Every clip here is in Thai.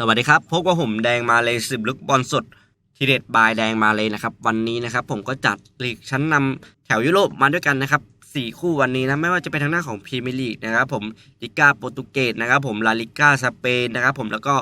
สวัสดีครับพบกับผมแดงมาเลยสิบลึกบอลสดทีเด็ดบายแดงมาเลยนะครับ วันนี้นะครับ ผมก็จัดลีกชั้นนำแถวยุโรปมาด้วยกันนะครับสี่คู่วันนี้นะไม่ว่าจะเป็นทางหน้าของพรีเมียร์ลีกนะครับ ผมลิก้าโปรตุเกสนะครับ ผมลาลิก้าสเปนนะครับ ผมแล้วก็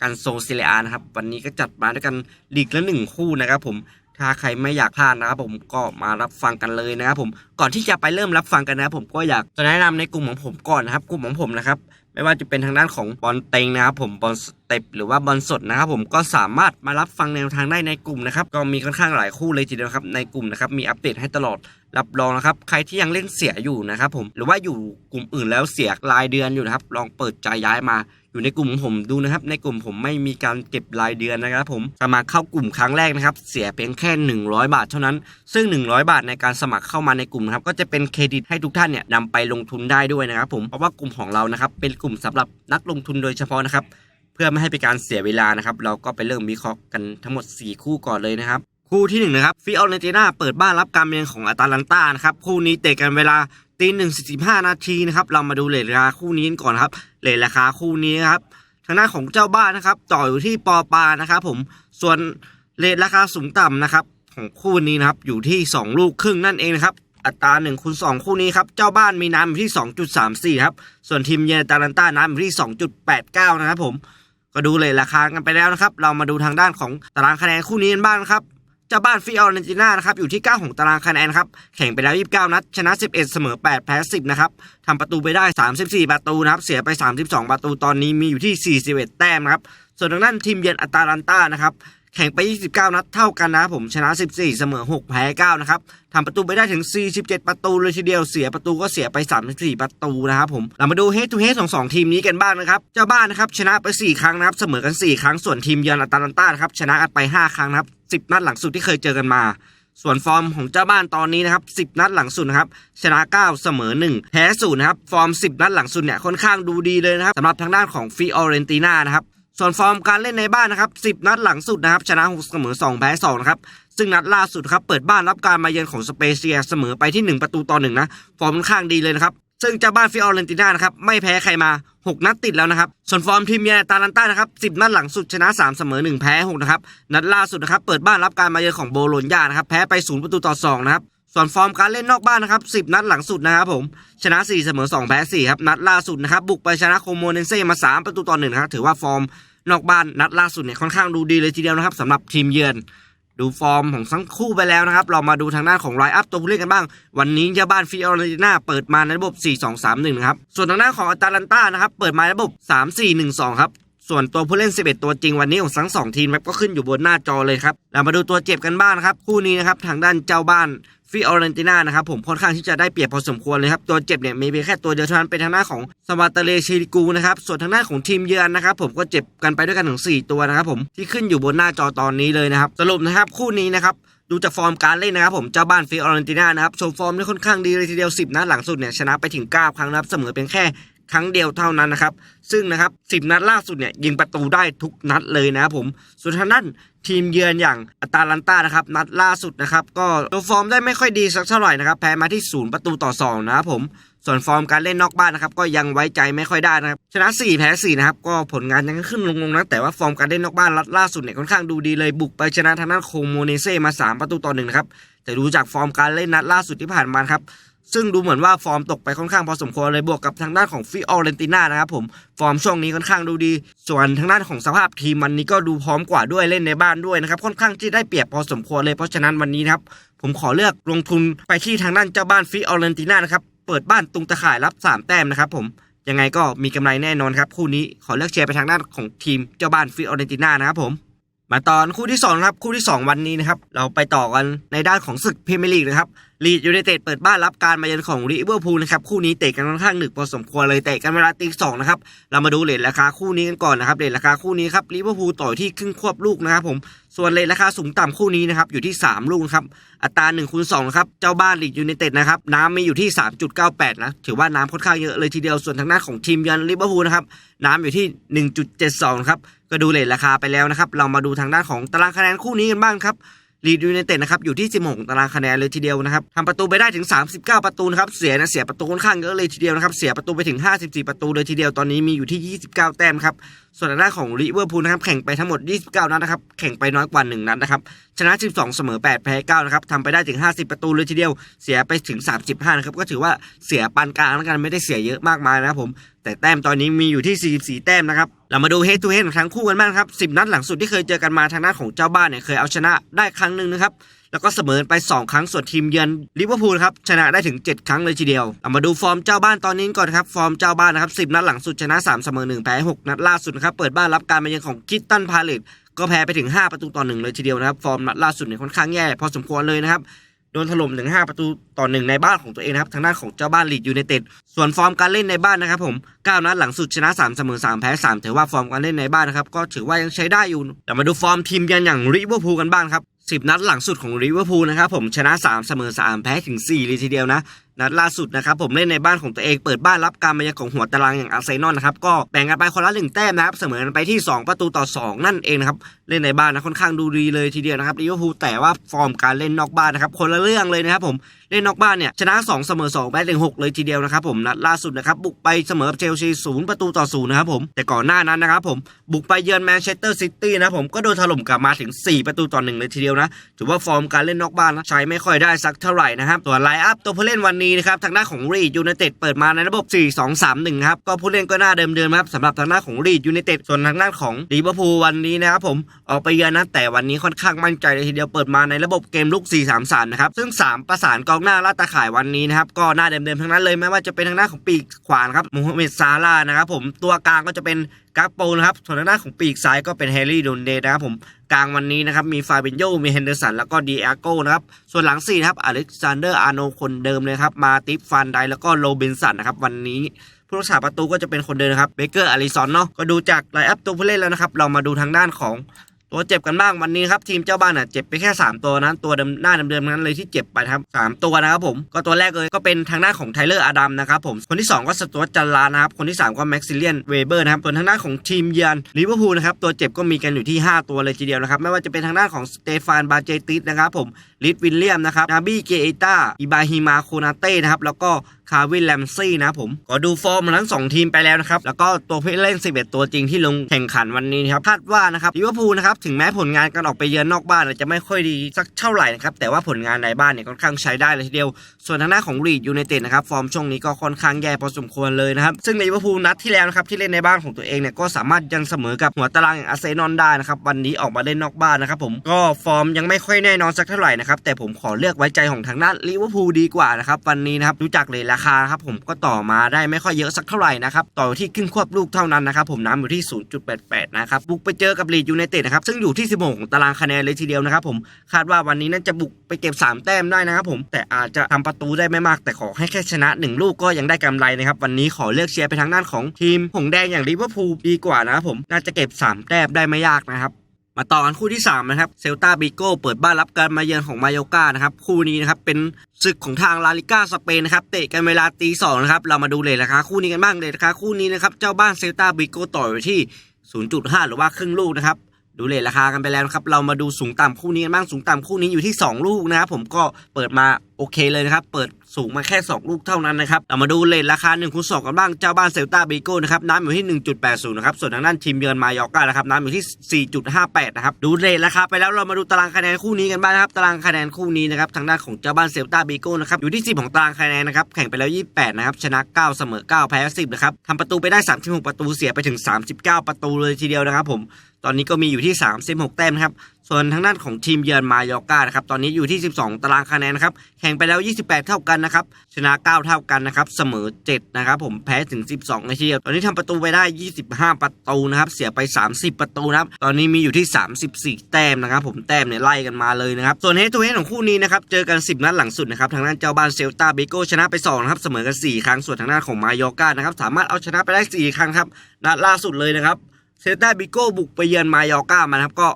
กันโซเซเลียนะครับ วันนี้ก็จัดมาด้วยกันลีกละหนึ่งคู่นะครับ ผมถ้าใครไม่อยากพลาดนะครับ ผมก็มารับฟังกันเลยนะครับ ผมก่อนที่จะไปเริ่มรับฟังกันนะครับ ผมก็อยากจะแนะนำในกลุ่มของผมก่อนนะครับ กลุ่มของผมนะครับ ไม่ว่าจะเป็นทางด้านของบอลเต็งนะครับ ผมบอลเต็ปหรือว่าบอลสดนะครับผมก็สามารถมารับฟังแนวทางได้ในกลุ่มนะครับก็มีค่อนข้างหลายคู่เลยทีเดียวครับในกลุ่มนะครับมีอัปเดตให้ตลอดรับรองนะครับใครที่ยังเล่นเสียอยู่นะครับผมหรือว่าอยู่กลุ่มอื่นแล้วเสียรายเดือนอยู่นะครับลองเปิดใจย้ายมาอยู่ในกลุ่มผมดูนะครับ ในกลุ่มผมไม่มีการเก็บรายเดือนนะครับผมสมัครเข้ากลุ่มครั้งแรกนะครับ เสียเพียงแค่ 100 บาทเท่านั้น ซึ่ง 100 บาทในการสมัครเข้ามาในกลุ่มครับก็จะเป็นเครดิตให้ทุกท่านเนี่ยนำไปลงทุนได้ด้วยนะครับผมเพราะว่ากลุ่มของเรานะครับเป็นกลุ่มสำหรับนักลงทุนโดยเฉพาะนะครับ เพื่อไม่ให้เป็นการเสียเวลานะครับ เราก็ไปเริ่มวิเคราะห์กันทั้งหมด 4 คู่ก่อนเลยนะครับ คู่ที่1นนะครับฟิออเรนติน่าเปิดบ้านรับการเยือนของอาตาลันตานะครับคู่นี้เตะกันเวลาตีหนึ่งสิบห้านาทีนะครับเรามาดูเลทราคาคู่นี้ก่อนครับเลทราคาคู่นี้ครับทางด้านของเจ้าบ้านนะครับ ต่ออยู่ที่ปอปานะครับผมส่วนเลทราคาสูงต่ำนะครับ ของคู่นี้นะครับอยู่ที่ 2 ลูกครึ่งนั่นเองนะครับอัตรา1คูณ2คู่นี้ครับเจ้าบ้านมีน้ำอยู่ที่ 2.34 ครับ ส่วนทีมเยือนอาตาลันตาน้ำอยู่ที่ 2.89 นะครับผม ก็ดูเลยราคากันไปแล้วนะครับ เรามาดูทางด้านของตารางคะแนนคู่นี้กันบ้างนะครับเจ้าบ้านฟิออเรนติน่านะครับอยู่ที่ 9 ของตารางคะแนนครับแข่งไปแล้ว 29 นัด ชนะ 11 เสมอ 8 แพ้ 10 นะครับทำประตูไปได้ 34 ประตูนะครับ เสียไป 32 ประตูตอนนี้มีอยู่ที่ 41 แต้มนะครับ ส่วนทางด้านทีมเยือนอัตาลันตานะครับ แข่งไป 29 นัดเท่ากันนะผมชนะ 14 เสมอ 6 แพ้ 9 นะครับทำประตูไปได้ถึง 47 ประตูเลยทีเดียวเสียประตูก็เสียไป 34 ประตูนะครับผมเรามาดูเฮดทูเฮดของสองทีมนี้กันบ้างนะครับ เจ้าบ้านนะครับชนะไป 4 ครั้งนะครับเสมอกัน 4 ครั้งส่วนทีมเยือนอัตาลันตานะครับชนะกันไป 5 ครั้งนะครับ 10 นัดหลังสุดที่เคยเจอกันมาส่วนฟอร์มของเจ้าบ้านตอนนี้นะครับ 10 นัดหลังสุดนะครับ ชนะ 9 เสมอ 1 แพ้0นะครับ ฟอร์ม 10 นัดหลังสุดเนี่ย ค่อนข้างดูดีเลยนะครับสำหรับทางด้านของฟิออเรนติน่านะครับ ส่วนฟอร์มการเล่นในบ้านนะครับ10 นัดหลังสุดนะครับชนะ6เสมอ 2 แพ้2นะครับซึ่งนัดล่าสุดครับเปิดบ้านรับการมาเยือนของสเปเชียเสมอไปที่ 1 ประตูต่อ1นะฟอร์มค่อนข้างดีเลยนะครับซึ่งเจ้าบ้านฟิออเรนติน่านะครับไม่แพ้ใครมา 6 นัดติดแล้วนะครับส่วนฟอร์มทีมเยือนตาลันต้านะครับ10 นัดหลังสุดชนะ 3 เสมอ 1 แพ้ 6 นะครับนัดล่าสุดนะครับเปิดบ้านรับการมาเยือนของโบโลญญานะครับแพ้ไป 0 ประตูต่อ2นะครับ ส่วนฟอร์มการเล่นนอกบ้านนะครับ 10 นัดหลังสุดนะครับผม ชนะ 4 เสมอ 2 แพ้4ครับ นัดล่าสุดนะครับ บุกไปชนะโคโมเนเซ่มา 3 ประตูต่อ1นะครับ ถือว่าฟอร์มนอกบ้านนัดล่าสุดเนี่ยค่อนข้างดูดีเลยทีเดียวนะครับสำหรับทีมเยือน ดูฟอร์มของทั้งคู่ไปแล้วนะครับ เรามาดูทางด้านของไลน์อัพตัวผู้เล่นกันบ้าง วันนี้เจ้าบ้านฟิออเรติน่าเปิดมาในระบบ 4-2-3-1นะครับ ส่วนทางด้านของอัตาลันตานะครับ เปิดมาในระบบ 3-4-1-2 ครับ ส่วนตัวผู้เล่น 11 ตัวจริงวันนี้ของทั้งสองทีมก็ขึ้นอยู่บนหน้าจอเลยครับเรามาดูตัวเจ็บกันบ้างนครับ คู่นี้นะครับทางด้านเจ้าบ้านฟิออเรนติน่านะครับผมค่อนข้างที่จะได้เปรียบพอสมควรเลยครับ ตัวเจ็บเนี่ยมีเพียงแค่ตัวเดียวเท่านั้นเป็นทางด้าของสวัตเตเลชิริกูนะครับส่วนทางด้าของทีมเยือนนะครับผมก็เจ็บกันไปด้วยกันถึง 4 ตัวนะครับผมที่ขึ้นอยู่บนหน้าจอตอนนี้เลยนะครับสรุปนะครับคู่นี้นะครับดูจากฟอร์มการเล่นนะครับผมเจ้าบ้านฟิออเรนติน่านะครับโชว์ฟอร์มได้ค่อนข้างดีเลยทีเดียว 10นัดหลังสุดเนี่ยชนะไปถึง 9 ครั้งนะครับเสมอเป็นแค่ ครั้งเดียวเท่านั้นนะครับ ซึ่งนะครับ10นัดล่าสุดเนี่ยยิงประตูได้ทุกนัดเลยนะครับผม ส่วนทางด้านทีมเยือนอย่างอตาลันตานะครับ นัดล่าสุดนะครับก็ตัวฟอร์มได้ไม่ค่อยดีสักเท่าไหร่นะครับ แพ้มาที่0ประตูต่อ2นะครับผมส่วนฟอร์มการเล่นนอกบ้านนะครับก็ยังไว้ใจไม่ค่อยได้นะครับชนะ 4 แพ้4นะครับก็ผลงานยังขึ้นลงๆนะแต่ว่าฟอร์มการเล่นนอกบ้านนัดล่าสุดเนี่ยค่อนข้างดูดีเลยบุกไปชนะทางด้านโคโมเนเซ่มา 3 ประตูต่อหนึ่งนะครับแต่ดูจากฟอร์มการเล่นนัดล่าสุดที่ผ่านมาครับ ซึ่งดูเหมือนว่าฟอร์มตกไปค่อนข้างพอสมควรเลยบวกกับทางด้านของฟิออเรนติน่านะครับผมฟอร์มช่วงนี้ค่อนข้างดูดี ส่วนทางด้านของสภาพทีมวันนี้ก็ดูพร้อมกว่าด้วยเล่นในบ้านด้วยนะครับค่อนข้างที่ได้เปรียบพอสมควรเลยเพราะฉะนั้นวันนี้นะครับผมขอเลือกลงทุนไปที่ทางด้านเจ้าบ้านฟิออเรนติน่านะครับเปิดบ้านตุงตะข่ายรับ 3 แต้มนะครับผมยังไงก็มีกำไรแน่นอนครับคู่นี้ขอเลือกเชียร์ไปทางด้านของทีมเจ้าบ้านฟิออเรนติน่านะครับผมมาตอนคู่ที่2ครับคู่ที่ 2 วันนี้นะครับเราไปต่อกันในด้านของศึกพรีเมียร์ลีกนะครับ ลีดยูไนเต็ดเปิดบ้านรับการมาเยือนของลิเวอร์พูลนะครับคู่นี้เตะกันค่อนข้างหนึกพอสมควรเลยเตะกันเวลาตีสองนะครับเรามาดูเลทราคาคู่นี้กันก่อนนะครับเลทราคาคู่นี้ครับลิเวอร์พูลต่อที่ครึ่งควบลูกนะครับผมส่วนเลทราคาสูงต่ำคู่นี้นะครับอยู่ที่ 3 ลูกครับอัตรา1คูณ2ครับเจ้าบ้านลีดยูไนเต็ดนะครับน้ำมีอยู่ที่ 3.98 นะถือว่าน้ำค่อนข้างเยอะเลยทีเดียวส่วนทางด้านของทีมยือนลิเวอร์พูลนะครับน้ำอยู่ที่ 1.72 ครับก็ดูเลทราคาไปแล้วนะครับเรามาดูทางด้านของตารางคะแนนคู่นี้กันบ้างครับ ลีดยูไนเต็ดนะครับอยู่ที่ 16 ตารางคะแนนเลยทีเดียวนะครับทำประตูไปได้ถึง 39 ประตูนะครับเสียนะเสียประตูค่อนข้างเยอะเลยทีเดียวนะครับเสียประตูไปถึง 54 ประตูเลยทีเดียวตอนนี้มีอยู่ที่ 29 แต้มครับ ส่วนทางด้านของลิเวอร์พูลนะครับแข่งไปทั้งหมด 29 นัดนะครับแข่งไปน้อยกว่า 1 นัดนะครับชนะ 12 เสมอ 8 แพ้ 9 นะครับทำไปได้ถึง 50 ประตูเลยทีเดียว เสียไปถึง 35 นะครับก็ถือว่าเสียปานกลางแล้วกันไม่ได้เสียเยอะมากมายนะครับผมแต่แต้มตอนนี้มีอยู่ที่ 44 แต้มนะครับเรามาดูเฮดทูเฮดของทั้งคู่กันบ้างครับ 10 นัดหลังสุดที่เคยเจอกันมาทางด้านของเจ้าบ้านเนี่ยเคยเอาชนะได้ครั้งหนึ่งนะครับ แล้วก็เสมอไป 2 ครั้งส่วนทีมเยือนลิเวอร์พูลครับชนะได้ถึง 7 ครั้งเลยทีเดียวเรามาดูฟอร์มเจ้าบ้านตอนนี้ก่อนครับฟอร์มเจ้าบ้านนะครับ10นัดหลังสุดชนะ3เสมอ1แพ้6นัดล่าสุดนะครับเปิดบ้านรับการมาเยือนของคิตตันพาเลตก็แพ้ไปถึง 5 ประตูต่อหนึ่งเลยทีเดียวนะครับฟอร์มนัดล่าสุดเนี่ยค่อนข้างแย่พอสมควรเลยนะครับโดนถล่มถึง 5 ประตูต่อหนึ่งในบ้านของตัวเองนะครับทางด้านของเจ้าบ้านลีดยูไนเต็ดส่วนฟอร์มการเล่นในบ้านนะครับผม9นัดหลังสุดชนะ 3 เสมอ 3 แพ้ 3 ถือว่าฟอร์มการเล่นในบ้านนะครับก็ถือว่ายังใช้ได้อยู่แต่มาดูฟอร์มทีมยือนอย่างลิเวอร์พูลกันบ้างครับ 10 นัดหลังสุดของลิเวอร์พูลนะครับผมชนะ 3 เสมอ 3 แพ้ถึง4เลยทีเดียวนะ นัดล่าสุดนะครับผมเล่นในบ้านของตัวเองเปิดบ้านรับการมาเยือนของหัวตารางอย่างอาร์เซนอลนะครับก็แบ่งกันไปคนละหนึ่งแต้มนะครับเสมอกันไปที่ 2 ประตูต่อ 2 นั่นเองนะครับเล่นในบ้านนะค่อนข้างดูดีเลยทีเดียวนะครับลิเวอร์พูลแต่ว่าฟอร์มการเล่นนอกบ้านนะครับคนละเรื่องเลยนะครับผมเล่นนอกบ้านเนี่ยชนะ 2 เสมอ2แพ้ถึง6เลยทีเดียวนะครับผมนัดล่าสุดนะครับบุกไปเสมอเชลซีศูนย์ประตูต่อศูนย์นะครับผมแต่ก่อนหน้านั้นนะครับผมบุกไปเยือนแมนเชสเตอร์ซิตี้นะครับผมก็โดนถล่มกลับมาถึง 4 ประตูต่อหนึ่งเลยทีเดียวนะถือว่าฟอร์มการเล่นนอกบ้านนะใช้ไม่ค่อยได้สักเท่าไหร่นะครับส่วไลน์อัพตัวผู้เล่นวันนี้นะครับทางด้าของรีดยูไนเต็ดเปิดมาในระบบ 4-2-3-1ครับก็ผู้เล่นก็หน้าเดิมๆครับสำหรับทางด้าของรีดยูไนเต็ดส่วนทางด้านของลิเวอร์พูลวันนี้นะครับผมออกไปเยือนนะแต่วันนี้ค่อนข้างมั่นใจเลยทีเดียวเปิดมาในระบบเกมลุก 4-3-3 นะครับ ซึ่ง 3 ประสานกองหน้าลาดตาข่ายวันนี้นะครับ ก็หน้าเดิมๆทั้งนั้นเลยไม่ว่าจะเป็นทางด้าของปีกขวานครับมูฮัมเหม็ดซาลานะครับผมตัวกลางก็จะเป็นกาโปนะครับส่วนทางด้าของปีกซ้ายก็เป็นแฮร์รี่โดนเดนะครับผมกลางวันนี้นะครับมีฟาเบนโยมีเฮนเดอร์สันแล้วก็ดีอาโกนะครับส่วนหลังสี่นะครับอเล็กซานเดอร์อาร์โนคนเดิมเลยครับมาติฟฟันไดแล้วก็โรบินสันนะครับวันนี้ผู้รักษาประตูก็จะเป็นคนเดิมนะครับเบเกอร์อาริซอนเนาะก็ดูจากไลน์อัพตัวผู้เล่นแล้วนะครับ เรามาดูทางด้านของ ตัวเจ็บกันบ้างวันนี้ครับทีมเจ้าบ้านอะเจ็บไปแค่ 3 ตัวนั้นตัวหน้าเดิมๆนั้นเลยที่เจ็บไปครับสามตัวนะครับผมก็ตัวแรกเลยก็เป็นทางด้าของไทเลอร์อาดัมนะครับผมคนที่ 2 ก็สต u วตจันลานะครับคนที่ 3 ก็แม็กซิเลียนเวเบอร์นะครับส่วนทางด้าของทีมเยือนลิเวอร์พูลนะครับตัวเจ็บก็มีกันอยู่ที่ 5 ตัวเลยทีเดียวนะครับไม่ว่าจะเป็นทางด้าของสเตฟานบาเจติสนะครับผมลิดวิลเลียมนะครับนาบี้เกเอต้าอิบาฮิมาโคนาเต้นะครับแล้วก็คาวินแลมซี่นะผมก็ดูฟอร์มทั้งสองทีมไปแล้วนะครับ แล้วก็ตัวผู้เล่น 11 ตัวจริงที่ลงแข่งขันวันนี้นครับคาดว่านะครับลิเวอร์พูลนะครับถึงแม้ผลงานการออกไปเยือนนอกบ้านจะไม่ค่อยดีสักเท่าไหร่นะครับแต่ว่าผลงานในบ้านเนี่ยค่อนข้างใช้ได้เลยทีเดียว ส่วนทางด้านของลีดยูไนเต็ดนะครับฟอร์มช่วงนี้ก็ค่อนข้างแย่พอสมควรเลยนะครับซึ่งลิเวอร์พูลนัดที่แล้วนะครับที่เล่นในบ้านของตัวเองเนี่ยก็สามารถยังเสมอกับหัวตารางอย่างอาร์เซนอลได้นะครับวันนี้ออกมาเล่นนอกบ้านนะครับผมก็ฟอร์มยังไม่ค่อยแน่นอนสักเท่าไหร่นะครับแต่ผมขอเลือกไว้ใจของทางด้านลิเวอร์พูลดีกว่านะครับวันนี้นะครับดูจากเลยลราคาครับผมก็ต่อมาได้ไม่ค่อยเยอะสักเท่าไหร่นะครับต่อที่ขึ้นควบลูกเท่านั้นนะครับผมน้ำอยู่ที่ 0.88 นะครับบุกไปเจอกับลีดยูไนเต็ดนะครับซึ่งอยู่ที่ 16 ของตารางคะแนนเลยทีเดียวนะครับผมคาดว่าวันนี้น่าจะบุกไปเก็บ 3 แต้มได้นะครับผมแต่อาจจะทำประตูได้ไม่มากแต่ขอให้แค่ชนะ 1 ลูกก็ยังได้กำไรนะครับวันนี้ขอเลือกเชียร์ไปทางด้านของทีมหงแดงอย่างลิเวอร์พูลดีกว่านะครับผมน่าจะเก็บ 3 แต้มได้ไม่ยากนะครับ มาต่อกันคู่ที่3นะครับเซลตาบิโก้เปิดบ้านรับการมาเยือนของมาโยกานะครับคู่นี้นะครับเป็นศึกของทางลาลิก้าสเปนนะครับเตะกันเวลาตีสองนะครับเรามาดูเลยราคาคู่นี้กันบ้างเลยราคาคู่นี้นะครับเจ้าบ้านเซลตาบิโก้ต่ออยู่ที่ 0.5 หรือว่าครึ่งลูกนะครับดูเลทราคากันไปแล้วนะครับเรามาดูสูงต่ำคู่นี้กันบ้างสูงต่ำคู่นี้อยู่ที่ 2 ลูกนะครับผมก็เปิดมาโอเคเลยนะครับเปิด สูงมาแค่ 2 ลูกเท่านั้นนะครับเรามาดูเลทราคา1คูณ2กันบ้างเจ้าบ้านเซลตาบิโก้นะครับน้ำอยู่ที่ 1.80นะครับส่วนทางด้านทีมเยือนมายอร์กานะครับน้ำอยู่ที่ 4.58นะครับดูเลทราคาไปแล้วเรามาดูตารางคะแนนคู่นี้กันบ้างนะครับตารางคะแนนคู่นี้นะครับทางด้านของเจ้าบ้านเซลตาบิโก้นะครับอยู่ที่ 10 ของตารางคะแนนนะครับแข่งไปแล้ว 28นะครับชนะ 9 เสมอ 9 แพ้ 10นะครับทำประตูไปได้ 36 ประตูเสียไปถึง 39 ประตูเลยทีเดียวนะครับผม ตอนนี้ก็มีอยู่ที่ 36 แต้มนะครับ ส่วนทางด้านของทีมเยือนมายอกานะครับ ตอนนี้อยู่ที่ 12 ตารางคะแนนนะครับ แข่งไปแล้ว 28 เท่ากันนะครับ ชนะ 9 เท่ากันนะครับ เสมอ 7 นะครับ ผมแพ้ถึง 12ในทีเดียว ตอนนี้ทำประตูไปได้ 25 ประตูนะครับ เสียไป 30 ประตูนะครับ ตอนนี้มีอยู่ที่ 34 แต้มนะครับ ผม แต้มเนี่ยไล่กันมาเลยนะครับ ส่วนเฮดทูเฮดของคู่นี้นะครับ เจอกัน 10 นัดหลังสุดนะครับ ทางด้านเจ้าบ้านเซลตาเบโกชนะไป2นะครับ เสมอกัน 4 ครั้ง ส่วนทางด้านของมายอร์กานะครับ สามารถเอาชนะไปได้ 4 ครั้งครับ นัดล่าสุดเลยนะครับ เซลตาบิโก้บุกไปเยือนมายอร์กามานะครับก็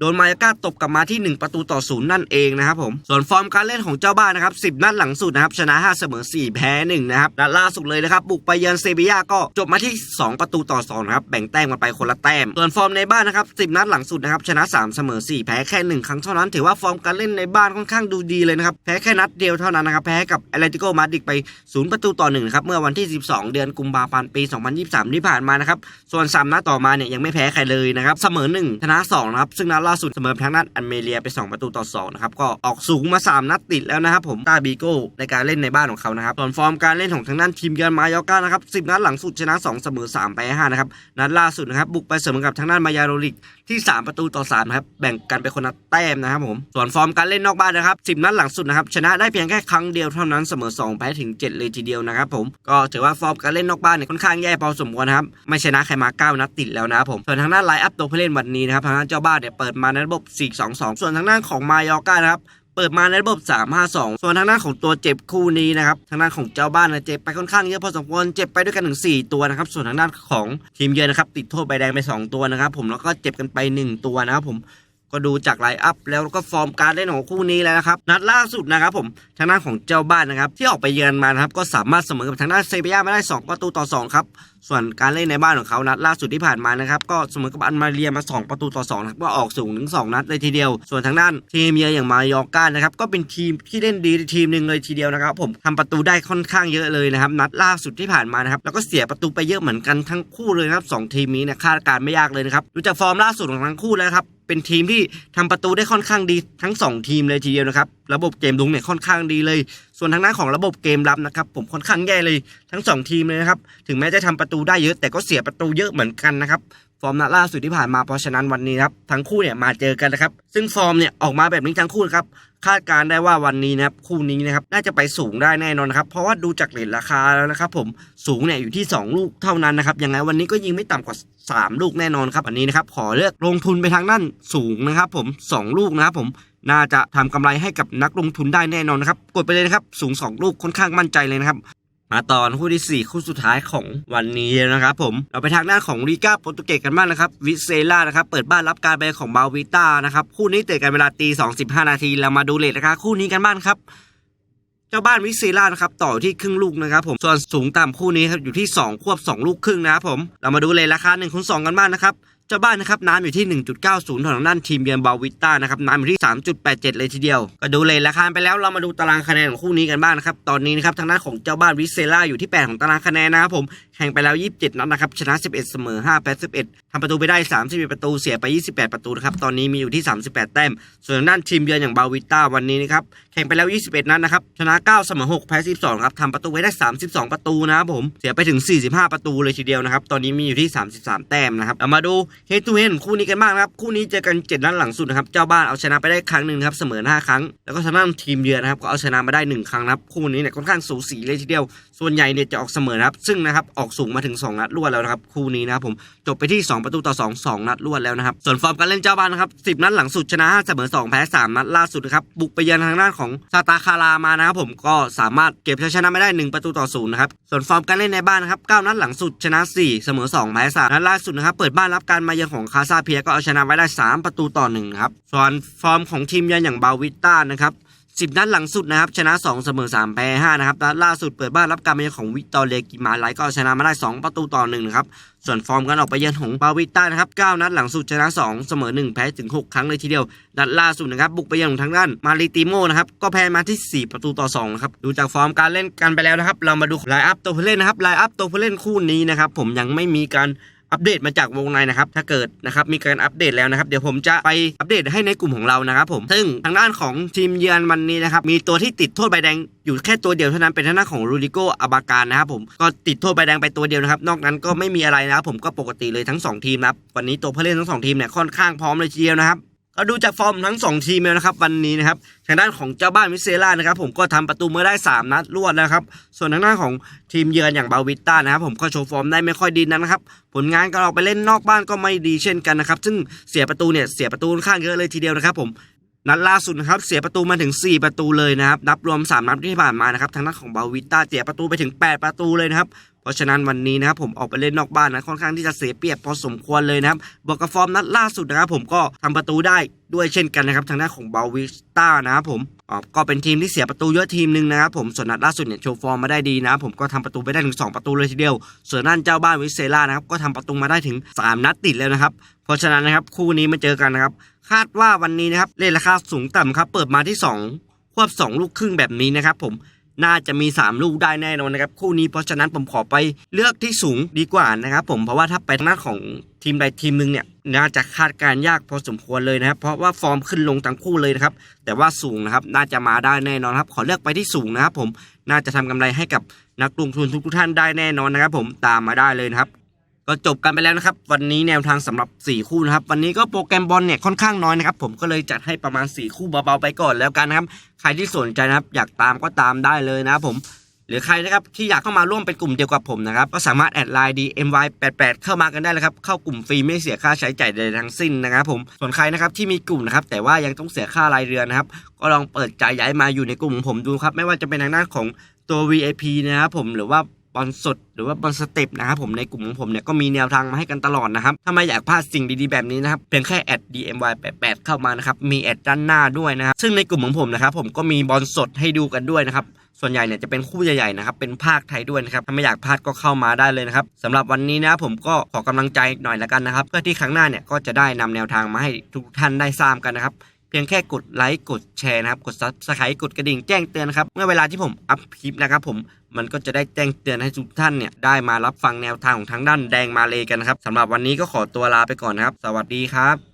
โดนมายาก้าตบกลับมาที่ 1 ประตูต่อศูนย์นั่นเองนะครับผม ส่วนฟอร์มการเล่นของเจ้าบ้านนะครับ 10 นัดหลังสุดนะครับ ชนะ 5 เสมอ 4 แพ้ 1 นะครับและล่าสุดเลยนะครับ บุกไปเยือนเซบียาก็จบมาที่ 2 ประตูต่อ2นะครับ แบ่งแต้มกันไปคนละแต้ม ส่วนฟอร์มในบ้านนะครับ 10 นัดหลังสุดนะครับ ชนะ 3 เสมอ 4 แพ้แค่ 1 ครั้งเท่านั้น ถือว่าฟอร์มการเล่นในบ้านค่อนข้างดูดีเลยนะครับ แพ้แค่นัดเดียวเท่านั้นนะครับ แพ้กับแอตเลติโกมาดริดไป 0 ประตูต่อ1นะครับเมื่อวันที่ 12 เดือนกุมภาพันธ์ปี 2023 ที่ผ่านมานะครับส่วน3นัดต่อมาเนี่ยยังไม่แพ้ใครเลยนะครับเสมอ1ชนะ2นะครับซึ่งนัดล่าสุดเสมอทางนัดอันเมเรียไป 2 ประตูต่อ2นะครับก็ออกสูงมา 3 นัดติดแล้วนะครับผมตาบีโก้ในการเล่นในบ้านของเขานะครับส่วนฟอร์มการเล่นของทางด้านทีมเยือนมายอก้านะครับ10 นัดหลังสุดชนะ 2 เสมอ3แพ้5นะครับนัดล่าสุดนะครับบุกไปเสมอกับทางด้านมายาโรลิกที่ 3 ประตูต่อ3นะครับแบ่งกันไปคนละแต้มนะครับผมส่วนฟอร์มการเล่นนอกบ้านนะครับ10 นัดหลังสุดนะครับชนะได้เพียงแค่ครั้งเดียวเท่านั้นเสมอ2แพ้ถึง 7 เลยทีเดียวนะครับผมก็ถือว่าฟอร์มการเล่นนอกบ้านเนี่ยค่อนข้างแย่พอสมควรนะครับไม่ชนะใครมา9นัดติดแล้วนะครับผมส่วนทางด้านไลน์อัพตัวผู้เล่นวันนี้นะครับทางด้านเจ้าบ้านเนี่ยเปิดมาในระบบ 4-2-2 ส่วนทางด้านของมายอร์ก้านะครับเปิดมาในระบบ 3-5-2 ส่วนทางด้านของตัวเจ็บคู่นี้นะครับ ทางด้านของเจ้าบ้านนะเจ็บไปค่อนข้างเยอะพอสมควร เจ็บไปด้วยกันถึง 4 ตัวนะครับ ส่วนทางด้านของทีมเยือนนะครับ ติดโทษใบแดงไป 2 ตัวนะครับ ผม แล้วก็เจ็บกันไป 1 ตัวนะครับผม ก็ดูจากไลน์อัพแล้วก็ฟอร์มการเล่นของคู่นี้แล้วนะครับ นัดล่าสุดนะครับผม ทางด้านของเจ้าบ้านนะครับ ที่ออกไปเยือนมานะครับ ก็สามารถเสมอกับทางด้านเซบียามาได้ 2 ประตูต่อ 2 ครับ ส่วนการเล่นในบ้านของเขานัดล่าสุดที่ผ่านมานะครับก็เสมอกับอันมาเรียมา 2 ประตูต่อ2นะครับก็ออกสูงถึง 2 นัดเลยทีเดียว ส่วนทางด้านทีมเยืออย่างมายอก้านะครับก็เป็นทีมที่เล่นดีทีมหนึ่งเลยทีเดียวนะครับผมทำประตูได้ค่อนข้างเยอะเลยนะครับนัดล่าสุดที่ผ่านมานะครับแล้วก็เสียประตูไปเยอะเหมือนกันทั้งคู่เลยครับสองทีมนี้นี่ยคาดการณ์ไม่ยากเลยนะครับดูจากฟอร์มล่าสุดของทั้งคู่แล้วครับเป็นทีมที่ทำประตูได้ค่อนข้างดีทั้ง 2 ทีมเลยทีเดียวนะครับระบบเกมลุกเนี่ยค่อนข้างดีเลย ส่วนทางด้านของระบบเกมรับนะครับ ผมค่อนข้างแย่เลยทั้ง 2 ทีมเลยนะครับ ถึงแม้จะทำประตูได้เยอะแต่ก็เสียประตูเยอะเหมือนกันนะครับ ฟอร์มนัดล่าสุดที่ผ่านมาเพราะฉะนั้นวันนี้ครับทั้งคู่เนี่ยมาเจอกันนะครับ ซึ่งฟอร์มเนี่ยออกมาแบบนี้ทั้งคู่ครับคาดการได้ว่าวันนี้นะครับคู่นี้นะครับน่าจะไปสูงได้แน่นอนนะครับเพราะว่าดูจากเหรียญราคาแล้วนะครับ ผมสูงเนี่ยอยู่ที่ 2 ลูกเท่านั้นนะครับยังไงวันนี้ก็ยิงไม่ต่ำกว่า 3 ลูกแน่นอนครับวันนี้นะครับขอเลือกลงทุนไปทางด้านสูงนะครับ ผม 2 ลูกนะครับผม น่าจะทำกำไรให้กับนักลงทุนได้แน่นอนนะครับ กดไปเลยนะครับ สูง 2 ลูกค่อนข้างมั่นใจเลยนะครับ มาตอนคู่ที่ 4 คู่สุดท้ายของวันนี้นะครับผมเราไปทางด้านของลีกาโปรตุเกสกันบ้างนะครับ วิเซล่านะครับเปิดบ้านรับการไปของบาวิต้านะครับคู่นี้เตะกันเวลาตี2.15นาทีเรามาดูเลทนะครับคู่นี้กันบ้างครับเจ้าบ้านวิเซล่านะครับต่อที่ครึ่งลูกนะครับผมส่วนสูงต่ำคู่นี้ครับอยู่ที่ 2 ควบ 2 ลูกครึ่งนะครับผมเรามาดูเลยราคา1คูณ2กันบ้างนะครับ เจ้าบ้านนะครับน้ำอยู่ที่ 1.90ทางด้านทีมเยือนบาวิต้านะครับน้ำอยู่ที่ 3.87 เลยทีเดียว ก็ดูเลยราคาไปแล้วเรามาดูตารางคะแนนของคู่นี้กันบ้างนะครับตอนนี้นะครับทางด้านของเจ้าบ้านวิเซล่าอยู่ที่ 8 ของตารางคะแนนนะครับผมแข่งไปแล้ว 27 นัดนะครับ ชนะ 11 เสมอ 5 แพ้ 11ทำประตูไปได้ 31 ประตู เสียไป 28 ประตูนะครับ ตอนนี้มีอยู่ที่ 38 แต้ม ส่วนด้านทีมเยือนอย่างบาวิต้าวันนี้นะครับ แข่งไปแล้ว 21 นัดนะครับ ชนะ 9 เสมอ 6 แพ้ 12 ครับทำประตูไว้ได้ 32 ประตูนะครับผม เสียไปถึง 45 ประตูเลยทีเดียวนะครับ ตอนนี้มีอยู่ที่ 33 แต้มนะครับเรามาดูเฮดทูเฮดคู่นี้กันบ้างนะครับ คู่นี้เจอกัน 7 นัดหลังสุดนะครับ เจ้าบ้านเอาชนะไปได้ครั้งหนึ่งครับ เสมอ 5 ครั้ง แล้วก็ทางด้านทีมเยือนนะครับ ก็เอาชนะมาได้ 1 ครั้งนะครับ คู่นี้เนี่ยค่อนข้างสูสีเลยทีเดียว ส่วนใหญ่เนี่ยจะออกเสมอครับ ซึ่งนะครับออกสูงมาถึง 2 นัดรวดแล้วนะครับคู่นี้นะครับผมจบไปที่ 2 ประตูต่อ 2 2 นัดรวดแล้วนะครับส่วนฟอร์มการเล่นเจ้าบ้านนะครับ10 นัดหลังสุดชนะ5เสมอ2แพ้3นัดล่าสุดนะครับบุกไปเยือนทางด้านของซาตาคารามานะครับผมก็สามารถเก็บชัยชนะไม่ได้ 1 ประตูต่อ0นะครับส่วนฟอร์มการเล่นในบ้านนะครับ9นัดหลังสุดชนะ 4 เสมอ2แพ้3นัดล่าสุดนะครับเปิดบ้านรับการมาเยือนของคาซาเพียก็เอาชนะไว้ได้ 3 ประตูต่อ1นะครับส่วนฟอร์มของทีมเยือนอย่างบาวิต้านะครับ สิบนัดหลังสุดนะครับ ชนะ 2 เสมอ 3 แพ้5นะครับละล่าสุดเปิดบ้านรับการมาเยือนของวิกตอเรียกิมาไลก็ชนะมาได้ 2 ประตูต่อ1นะครับ ส่วนฟอร์มการออกไปเยือนของบาวิต้านะครับ 9 นัดหลังสุดชนะ 2 เสมอ 1 แพ้ถึง 6 ครั้งเลยทีเดียวนัดล่าสุดนะครับ บุกไปเยือนของทางด้านมาริติโมนะครับ ก็แพ้มาที่ 4 ประตูต่อ2นะครับ ดูจากฟอร์มการเล่นกันไปแล้วนะครับ เรามาดูไลน์อัพตัวผู้เล่นนะครับ ไลน์อัพตัวผู้เล่นคู่นี้นะครับ ผมยังไม่มีการ อัปเดตมาจากวงในนะครับ ถ้าเกิดนะครับมีการอัปเดตแล้วนะครับ เดี๋ยวผมจะไปอัปเดตให้ในกลุ่มของเรานะครับผม ซึ่งทางด้านของทีมเยือนวันนี้นะครับ มีตัวที่ติดโทษใบแดงอยู่แค่ตัวเดียวเท่านั้นเป็นทางด้านของรูดิโกอาบาการนะครับผม ก็ติดโทษใบแดงไปตัวเดียวนะครับ นอกนั้นก็ไม่มีอะไรนะครับผมก็ปกติเลยทั้ง 2 ทีมนะครับ วันนี้ตัวผู้เล่นทั้ง 2 ทีมเนี่ยค่อนข้างพร้อมเลยทีเดียวนะครับ ก็ดูจากฟอร์มทั้ง 2 ทีมแล้วนะครับวันนี้นะครับทางด้านของเจ้าบ้านวิเซล่านะครับผมก็ทำประตูมาได้ 3 นัดรวดแล้วครับส่วนทางด้านของทีมเยือนอย่างบาวิต้านะครับผมก็โชว์ฟอร์มได้ไม่ค่อยดีนักนะครับผลงานก็เราไปเล่นนอกบ้านก็ไม่ดีเช่นกันนะครับซึ่งเสียประตูเนี่ยเสียประตูค่อนข้างเยอะเลยทีเดียวนะครับผมนัดล่าสุดนะครับเสียประตูมาถึง 4 ประตูเลยนะครับนับรวม 3 นัดที่ผ่านมานะครับทางด้านของบาวิต้าเสียประตูไปถึง 8 ประตูเลยนะครับ เพราะฉะนั้นวันนี้นะครับผมออกไปเล่นนอกบ้านนะค่อนข้างที่จะเสียเปรียบพอสมควรเลยนะครับบวกกับฟอร์มนัดล่าสุดนะครับผมก็ทำประตูได้ด้วยเช่นกันนะครับทางด้านของบาวิสต้านะครับผมก็เป็นทีมที่เสียประตูเยอะทีมหนึ่งนะครับผมส่วนนัดล่าสุดเนี่ยโชว์ฟอร์มมาได้ดีนะผมก็ทำประตูไปได้ถึง 2 ประตูเลยทีเดียว ส่วนด้านเจ้าบ้านวิเซล่านะครับก็ทำประตูมาได้ถึง 3 นัดติดแล้วนะครับเพราะฉะนั้นนะครับคู่นี้มาเจอกันนะครับคาดว่าวันนี้นะครับเล่นราคาสูงต่ำครับเปิดมาที่ 2 ควบ 2 ลูกครึ่งแบบนี้นะครับผม น่าจะมี 3 ลูกได้แน่นอนนะครับ คู่นี้เพราะฉะนั้นผมขอไปเลือกที่สูงดีกว่านะครับผมเพราะว่าถ้าไปทางด้านของทีมใดทีมหนึ่งเนี่ยน่าจะคาดการยากพอสมควรเลยนะครับ เพราะว่าฟอร์มขึ้นลงทั้งคู่เลยนะครับ แต่ว่าสูงนะครับน่าจะมาได้แน่นอนครับ ขอเลือกไปที่สูงนะครับผมน่าจะทำกำไรให้กับนักลงทุนทุกท่านได้แน่นอนนะครับ ผมตามมาได้เลยนะครับ ก็จบกันไปแล้วนะครับ วันนี้แนวทางสำหรับ 4 คู่นะครับ วันนี้ก็โปรแกรมบอลเนี่ยค่อนข้างน้อยนะครับ ผมก็เลยจัดให้ประมาณ 4 คู่เบาๆไปก่อนแล้วกันนะครับ ใครที่สนใจนะครับ อยากตามก็ตามได้เลยนะครับผมหรือใครนะครับที่อยากเข้ามาร่วมเป็นกลุ่มเดียวกับผมนะครับ ก็สามารถแอดไลน์ DMY88 เข้ามากันได้เลยครับ เข้ากลุ่มฟรีไม่เสียค่าใช้จ่ายใดทั้งสิ้นนะครับผมส่วนใครนะครับที่มีกลุ่มนะครับ แต่ว่ายังต้องเสียค่ารายเดือนนะครับ ก็ลองเปิดใจย้ายมาอยู่ในกลุ่มผมดูครับ ไม่ว่าจะเป็นทางด้านของตัว VIP นะครับผมหรือว่า บอลสดหรือว่าบอลสเต็ปนะครับผมในกลุ่มของผมเนี่ยก็มีแนวทางมาให้กันตลอดนะครับ ถ้าไม่อยากพลาดสิ่งดีๆแบบนี้นะครับเพียงแค่แอด DMY88 เข้ามานะครับมีแอดด้านหน้าด้วยนะครับซึ่งในกลุ่มของผมนะครับผมก็มีบอลสดให้ดูกันด้วยนะครับส่วนใหญ่เนี่ยจะเป็นคู่ใหญ่ๆนะครับเป็นภาคไทยด้วยนะครับถ้าไม่อยากพลาดก็เข้ามาได้เลยนะครับสำหรับวันนี้นะผมก็ขอกำลังใจหน่อยละกันนะครับเพื่อที่ครั้งหน้าเนี่ยก็จะได้นำแนวทางมาให้ทุกท่านได้ทราบกันนะครับ พียงแค่กดไลค์กดแชร์นะครับ กดซับสไครต์กดกระดิ่งแจ้งเตือนนะครับ เมื่อเวลาที่ผมอัพคลิปนะครับผมมันก็จะได้แจ้งเตือนให้ทุกท่านเนี่ยได้มารับฟังแนวทางของทางด้านแดงมาเลยกันนะครับสำหรับวันนี้ก็ขอตัวลาไปก่อนนะครับ สวัสดีครับ